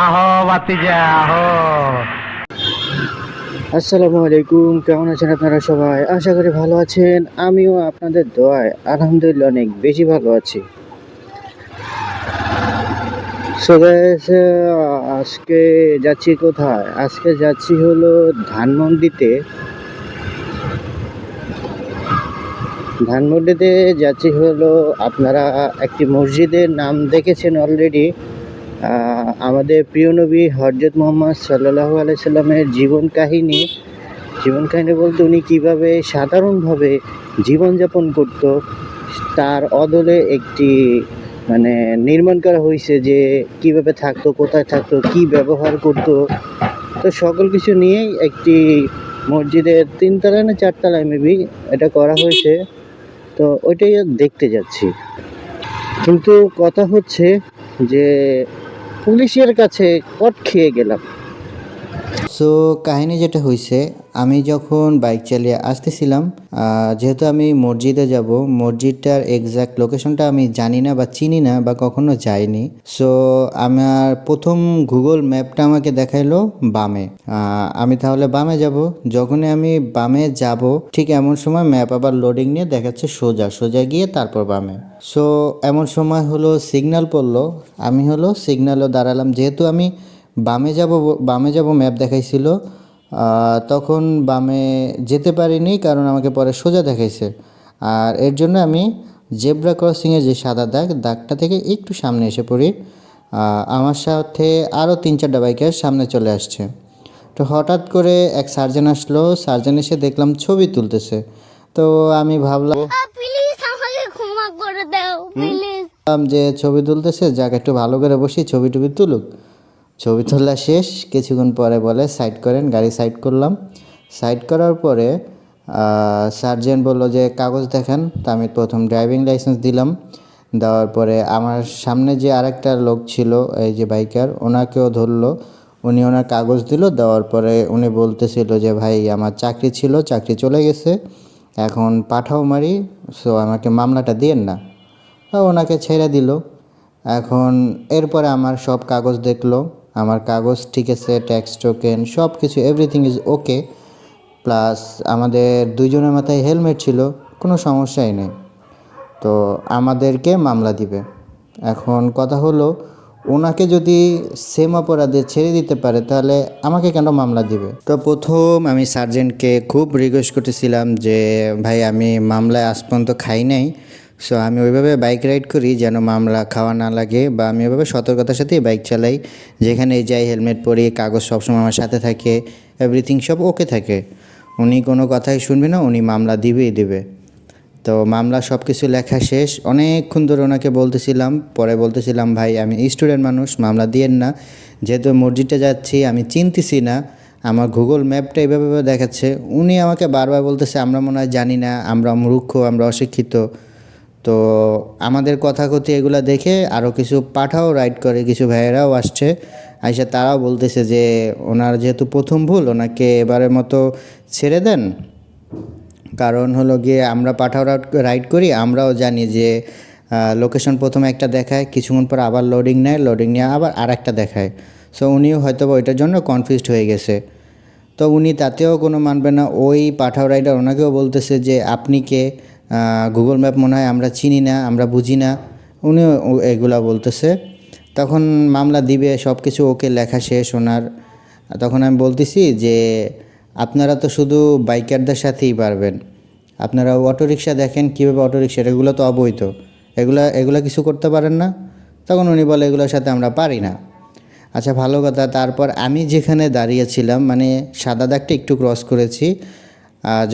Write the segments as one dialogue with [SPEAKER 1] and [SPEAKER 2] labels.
[SPEAKER 1] আহো বাতিজা আহো।
[SPEAKER 2] আসসালামু আলাইকুম, কেমন আছেন আপনারা সবাই? আশা করি ভালো আছেন, আমিও আপনাদের দোয়ায় আলহামদুলিল্লাহ অনেক বেশি ভালো আছি। আজকে যাচ্ছি কোথায়? আজকে যাচ্ছি হলো ধানমন্ডিতে। ধানমন্ডিতে যাচ্ছি হলো, আপনারা একটি মসজিদের নাম দেখেছেন অলরেডি আমাদের প্রিয় নবী হজরত মোহাম্মদ সাল্লাহ আলাইসাল্লামের জীবন কাহিনী। জীবন কাহিনী বলতে উনি কীভাবে সাধারণভাবে জীবনযাপন করত, তার অদলে একটি মানে নির্মাণ করা হয়েছে যে কীভাবে থাকতো, কোথায় থাকতো, কি ব্যবহার করতো। তো সকল কিছু নিয়েই একটি মসজিদের তিনতলায় না চারতলায় মেবি এটা করা হয়েছে। তো ওইটাই দেখতে যাচ্ছি। কিন্তু কথা হচ্ছে যে পুলিশের কাছে কট খেয়ে গেলাম।
[SPEAKER 3] সো কাহিনী যেটা হয়েছে আমি যখন বাইক চালিয়ে আসতেছিলাম যেহেতু আমি মসজিদে যাব, মসজিদটার এক্সাক্ট লোকেশনটা আমি জানি না বা চিনি না বা কখনো যাইনি। সো আমার প্রথম গুগল ম্যাপটা আমাকে দেখাইলো বামে। আমি তাহলে বামে যাব। যখনই আমি বামে যাব, ঠিক এমন সময় ম্যাপ আবার লোডিং নিয়ে দেখাচ্ছে সোজা সোজা গিয়ে তারপর বামে। সো এমন সময় হলো সিগন্যাল পড়ল। আমি হলো সিগন্যালও দাঁড়ালাম। যেহেতু আমি বামে যাব বামে যাব ম্যাপ দেখাইছিল। তখন বামে যেতে পারিনি কারণ আমাকে পরে সোজা দেখাইছে। আর এর জন্য আমি জেব্রা ক্রসিংয়ের যে সাদা দাগ দাগটা থেকে একটু সামনে এসে পড়ি। আমার সাথে আরও তিন চারটা বাইকের সামনে চলে আসছে। তো হঠাৎ করে এক সার্জন আসলো। সার্জন এসে দেখলাম ছবি তুলতেছে। তো আমি ভাবলাম যে ছবি তুলতেছে যাক একটু ভালো করে বসি ছবি টবি তুলুক। ছবি তোলা শেষ, কিছুক্ষণ পরে বলে, সাইড করেন, গাড়ি সাইড করলাম। সাইড করার পরে সার্জেন্ট বলল যে, কাগজ দেখান। তা আমি প্রথম ড্রাইভিং লাইসেন্স দিলাম। দেওয়ার পরে আমার সামনে যে আরেকটা লোক ছিল, এই যে বাইকার, ওনাকেও ধরলো। উনি ওনার কাগজ দিল, দেওয়ার পরে উনি বলতেছিল যে, ভাই, আমার চাকরি ছিল, চাকরি চলে গেছে। এখন পাঠাও মারি সো আমাকে মামলাটা দিয়েন না। ওনাকে ছেড়ে দিল। এখন এরপরে আমার সব কাগজ দেখল। আমার কাগজ ঠিক আছে ট্যাক্স টোকেন সব কিছু এভরিথিং ইজ ওকে প্লাস আমাদের দুইজনের মাথায় হেলমেট ছিল, কোনো সমস্যাই নেই। তো আমাদেরকে মামলা দিবে। এখন কথা হলো, ওনাকে যদি সেম অপরাধে ছেড়ে দিতে পারে, তাহলে আমাকে কেন মামলা দিবে? তো প্রথম আমি সার্জেন্টকে খুব রিকোয়েস্ট করতেছিলাম যে, ভাই, আমি মামলায় আজ পর্যন্ত খাই নাই। সো আমি ওইভাবে বাইক রাইড করি যেন মামলা খাওয়া না লাগে বা আমি ওইভাবে সতর্কতার সাথেই বাইক চালাই, যেখানে যাই হেলমেট পরি, কাগজ সবসময় আমার সাথে থাকে এভরিথিং সব ওকে থাকে। উনি কোনো কথাই শুনবে না, উনি মামলা দিবেই দেবে। তো মামলা সব কিছু লেখা শেষ, অনেকক্ষণ ধরে ওনাকে বলতেছিলাম, পরে বলতেছিলাম, ভাই, আমি স্টুডেন্ট মানুষ, মামলা দিয়েন না। যেহেতু মসজিদটা যাচ্ছি, আমি চিনতেছি না। আমার গুগল ম্যাপটা এইভাবে দেখাচ্ছে। উনি আমাকে বারবার বলতেছে, আমরা মনে হয় জানি না, আমরা মূর্খ আমরা অশিক্ষিত। তো আমাদের কথা কথি এগুলা দেখে আরও কিছু পাঠাও রাইড করে কিছু ভাইয়েরাও আসছে। আইসা তারাও বলতেছে যে ওনার যেহেতু প্রথম ভুল, ওনাকে এবারের মতো ছেড়ে দেন। কারণ হলো গিয়ে আমরা পাঠাও রাইড করি, আমরাও জানি যে লোকেশন প্রথমে একটা দেখায়, কিছুক্ষণ পর আবার লোডিং নেয় লোডিং নিয়ে আবার আর একটা দেখায়। সো উনিও হয়তো ওইটার জন্য কনফিউজড হয়ে গেছে। তো উনি তাতেও কোনো মানবে না, ওই পাঠাও রাইডার ওনাকেও বলতেছে যে, আপনি কে? গুগল ম্যাপ মনে হয় আমরা চিনি না, আমরা বুঝি না। উনিও এগুলা বলতেছে। তখন মামলা দিবে সব কিছু ওকে লেখা শেষ ওনার। তখন আমি বলতেছি যে, আপনারা তো শুধু বাইকারদের সাথেই পারবেন। আপনারা অটোরিকশা দেখেন কীভাবে অটোরিকশা, এগুলো তো অবৈধ। এগুলা এগুলা কিছু করতে পারেন না? তখন উনি বলে, এগুলোর সাথে আমরা পারি না। আচ্ছা ভালো কথা। তারপর আমি যেখানে দাঁড়িয়েছিলাম মানে সাদা দাগটা একটু ক্রস করেছি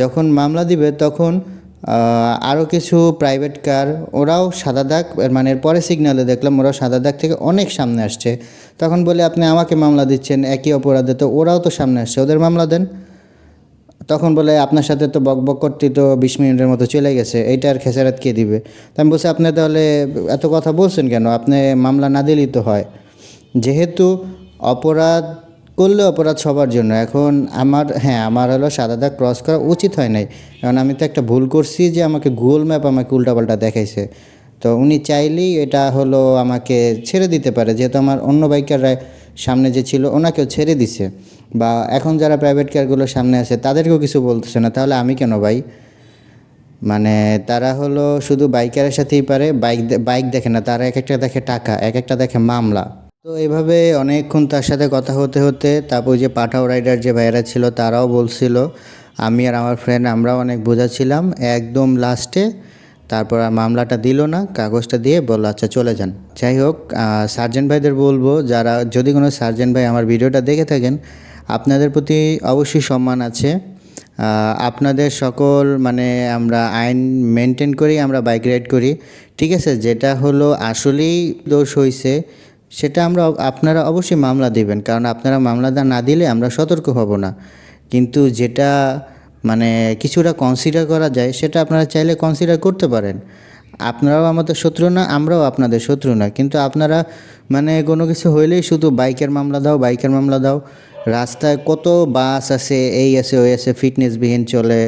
[SPEAKER 3] যখন মামলা দিবে, তখন আরও কিছু প্রাইভেট কার ওরাও সাদা দাগ মানে পরে সিগনালে দেখলাম ওরাও সাদা দাগ থেকে অনেক সামনে আসছে। তখন বলে, আপনি আমাকে মামলা দিচ্ছেন, একই অপরাধে। তো ওরাও তো সামনে আসছে, ওদের মামলা দেন। তখন বলে, আপনার সাথে তো বক বক করতে তো বিশ মিনিটের মতো চলে গেছে এইটার খেসারাত কে দিবে? তো আমি বলছি, আপনি তাহলে এত কথা বলছেন কেন? আপনি মামলা না দিলেই তো হয়। যেহেতু অপরাধ করলে অপরাধ সবার জন্য। এখন আমার হ্যাঁ আমার হলো সাদা দাগ ক্রস করা উচিত হয় নাই। কারণ আমি তো একটা ভুল করছি যে আমাকে গুগল ম্যাপ আমাকে উল্টাপাল্টা দেখাইছে। তো উনি চাইলেই এটা হলো আমাকে ছেড়ে দিতে পারে। যেহেতু আমার অন্য বাইকাররা সামনে যে ছিল, ওনাকেও ছেড়ে দিছে। বা এখন যারা প্রাইভেট কারগুলো সামনে আছে, তাদেরকেও কিছু বলতেছে না। তাহলে আমি কেন ভাই? মানে তারা হলো শুধু বাইকারের সাথেই পারে, বাইক বাইক দেখে না। তারা এক একটা দেখে টাকা, এক একটা দেখে মামলা। তো এভাবে অনেকক্ষণ তার সাথে কথা হতে হতে তারপর যে পাঠাও রাইডার যে ভাইয়েরা ছিল তারাও বলছিল, আমি আর আমার ফ্রেন্ড আমরাও অনেক বোঝাচ্ছিলাম, একদম লাস্টে তারপর আর মামলাটা দিল না, কাগজটা দিয়ে বলল আচ্ছা চলে যান। যাই হোক সার্জেন্ট ভাইদের বলব, যারা যদি কোনো সার্জেন্ট ভাই আমার ভিডিওটা দেখে থাকেন, আপনাদের প্রতি অবশ্যই সম্মান আছে। আপনাদের সকল মানে আমরা আইন মেনটেন করি, আমরা বাইক রাইড করি। ঠিক আছে, যেটা হলো আসলেই দোষ হয়েছে সেটা আমরা আপনারা অবশ্যই মামলা দিবেন, কারণ আপনারা মামলাটা না দিলে আমরা সতর্ক হব না। কিন্তু যেটা মানে কিছুটা কনসিডার করা যায়, সেটা আপনারা চাইলে কনসিডার করতে পারেন। আপনারাও আমাদের শত্রু না, আমরাও আপনাদের শত্রু না। কিন্তু আপনারা মানে কোনো কিছু হইলেই শুধু বাইকের মামলা দাও, বাইকের মামলা দাও। রাস্তায় কত বাস আছে, এই আছে, ওই আছে ফিটনেসবিহীন চলে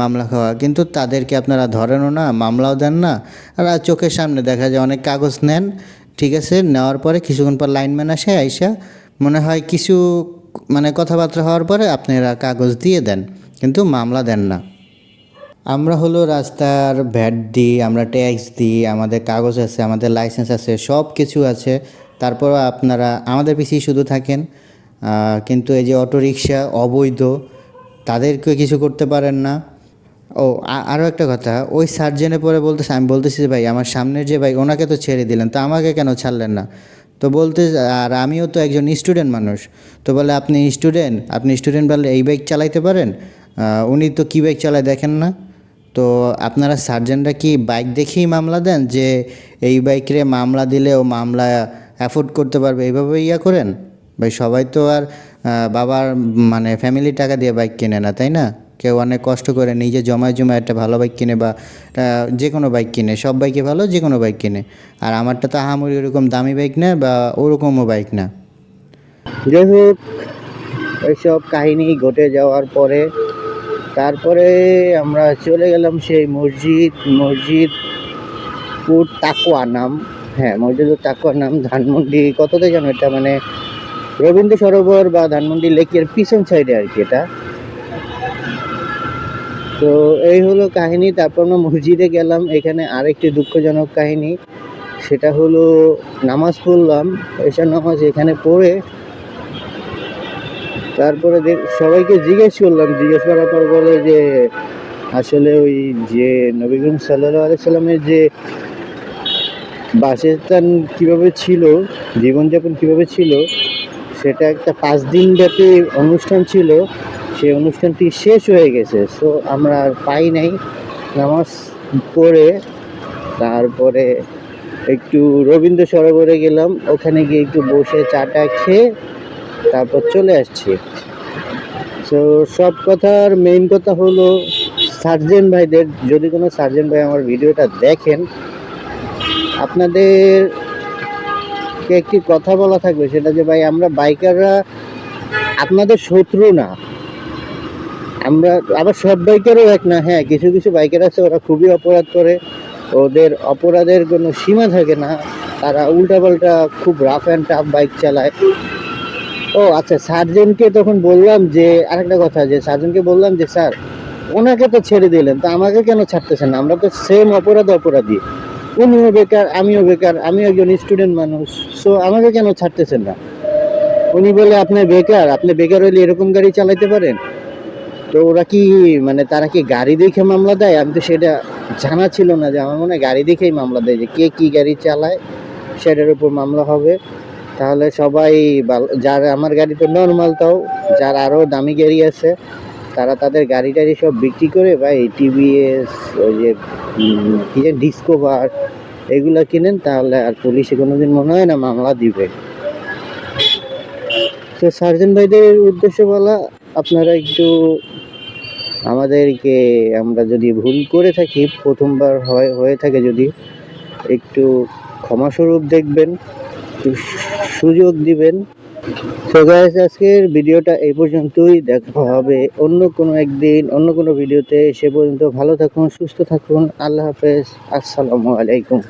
[SPEAKER 3] মামলা খাওয়া। কিন্তু তাদেরকে আপনারা ধরেনও না, মামলাও দেন না। আর চোখের সামনে দেখা যায় অনেক কাগজ নেন ঠিক আছে, নেওয়ার পরে কিছুক্ষণ পর লাইনম্যান আসে, আইসা মনে হয় কিছু মানে কথাবার্তা হওয়ার পরে আপনারা কাগজ দিয়ে দেন, কিন্তু মামলা দেন না। আমরা হলো রাস্তার ভ্যাট দিই, আমরা ট্যাক্স দিই, আমাদের কাগজ আছে, আমাদের লাইসেন্স আছে সব কিছু আছে তারপরও আপনারা, আমাদের পিছিয়ে শুধু থাকেন কিন্তু এই যে অটোরিকশা অবৈধ তাদেরকে কিছু করতে পারেন না। ও আরও একটা কথা, ওই সার্জেনে পরে বলতেছে, আমি বলতেছি যে, ভাই, আমার সামনের যে, ভাই, ওনাকে তো ছেড়ে দিলেন, তো আমাকে কেন ছাড়লেন না? তো বলতে, আর আমিও তো একজন স্টুডেন্ট মানুষ, তো বলে, আপনি স্টুডেন্ট আপনি স্টুডেন্ট বলে এই বাইক চালাইতে পারেন? উনি তো কী বাইক চালায় দেখেন না। তো আপনারা সার্জেনরা কি বাইক দেখেই মামলা দেন যে, এই বাইকরে মামলা দিলে ও মামলা অ্যাফোর্ড করতে পারবে, এইভাবে ইয়া করেন? ভাই, সবাই তো আর বাবার মানে ফ্যামিলি টাকা দিয়ে বাইক কেনে না, তাই না? কেউ অনেক কষ্ট করে নিজে জমায় জমায় একটা ভালো বাইক কিনে বা যে কোনো বাইক কিনে, সব বাইকে ভালো যে কোনো বাইক কিনে। আর আমারটা তো আহামরি ওরকম দামি বাইক না বা ওরকমও বাইক না।
[SPEAKER 2] যাই হোক এইসব কাহিনী ঘটে যাওয়ার পরে, তারপরে আমরা চলে গেলাম সেই মসজিদ মসজিদ পুর তাকুয়া নাম হ্যাঁ মসজিদুর তাকুয়া নাম ধানমন্ডি কততে জানো এটা মানে রবীন্দ্র সরোবর বা ধানমন্ডি লেকের পিছন সাইডে আর কি এটা। তো এই হলো কাহিনী, তারপর আমরা মসজিদে গেলাম। এখানে আরেকটি দুঃখজনক কাহিনী, সেটা হলো নামাজ পড়লাম, এশার নামাজ এখানে পড়ে তারপরে সবাইকে জিজ্ঞেস করলাম, জিজ্ঞেস করার পর বলে যে, আসলে ওই যে নবী করিম সাল্লাহ আলাইসাল্লামের যে বাসস্থান কীভাবে ছিল, জীবনযাপন কীভাবে ছিল, সেটা একটা পাঁচ দিন ব্যাপী অনুষ্ঠান ছিল। সেই অনুষ্ঠানটি শেষ হয়ে গেছে। সো আমরা পাই নাই। নামাজ পড়ে তারপরে একটু রবীন্দ্র সরোবরে গেলাম। ওখানে গিয়ে একটু বসে চাটা খেয়ে তারপর চলে আসছি। তো সব কথার মেইন কথা হলো, সার্জেন ভাইদের, যদি কোনো সার্জেন ভাই আমার ভিডিওটা দেখেন আপনাদেরকে একটি কথা বলা থাকবে সেটা যে, ভাই, আমরা বাইকাররা আপনাদের শত্রু না। আমরা, আবার সব বাইকারও এক না হ্যাঁ কিছু কিছু বাইকার আছে, ওরা খুবই অপরাধ করে। ওদের অপরাধের কোনো সীমা থাকে না। তারা উল্টাপাল্টা খুব রাফ অ্যান্ড টাফ বাইক চালায়। ও আচ্ছা সার্জেনকে তখন বললাম যে, আরেকটা কথা, যে সার্জেনকে বললাম যে, স্যার, ওনাকে তো ছেড়ে দিলেন, তো আমাকে কেন ছাড়তেছেন আমরা তো সেম অপরাধ অপরাধী। উনিও বেকার, আমিও বেকার, আমি একজন স্টুডেন্ট মানুষ সো আমাকে কেন ছাড়তেছেন না? উনি বলে, আপনি বেকার আপনি বেকার হইলে এরকম গাড়ি চালাইতে পারেন? তো ওরা কি মানে তারা কি গাড়ি দেখে মামলা দেয়? আমি তো সেটা জানা ছিল না যে আমার মনে হয় গাড়ি দেখেই মামলা দেয় যে কে কি গাড়ি চালায়, সেটার উপর মামলা হবে। তাহলে সবাই যার, আমার গাড়ি তো নর্মাল তাও, যার আরও দামি গাড়ি আছে, তারা তাদের গাড়ি টাড়ি সব বিক্রি করে বা এই টিভিএস ওই যে কি যে ডিসকোভার এগুলো কিনেন, তাহলে আর পুলিশে কোনো দিন মনে হয় না মামলা দিবে। তো সার্জন ভাইদের উদ্দেশ্য বলা, আপনারা একটু আমাদেরকে আমরা যদি ভুল করে থাকি, প্রথমবার হয়, হয়ে থাকে যদি, একটু ক্ষমাস্বরূপ দেখবেন সুযোগ দিবেন। তো গাইস আজকের ভিডিওটা এই পর্যন্তই, দেখা হবে অন্য কোনো একদিন, অন্য কোনো ভিডিওতে। সে পর্যন্ত ভালো থাকুন, সুস্থ থাকুন, আল্লাহ হাফেজ, আসসালামু আলাইকুম।